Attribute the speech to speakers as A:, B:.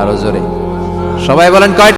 A: আরও জোরে। সবাই বলেন কয়টা?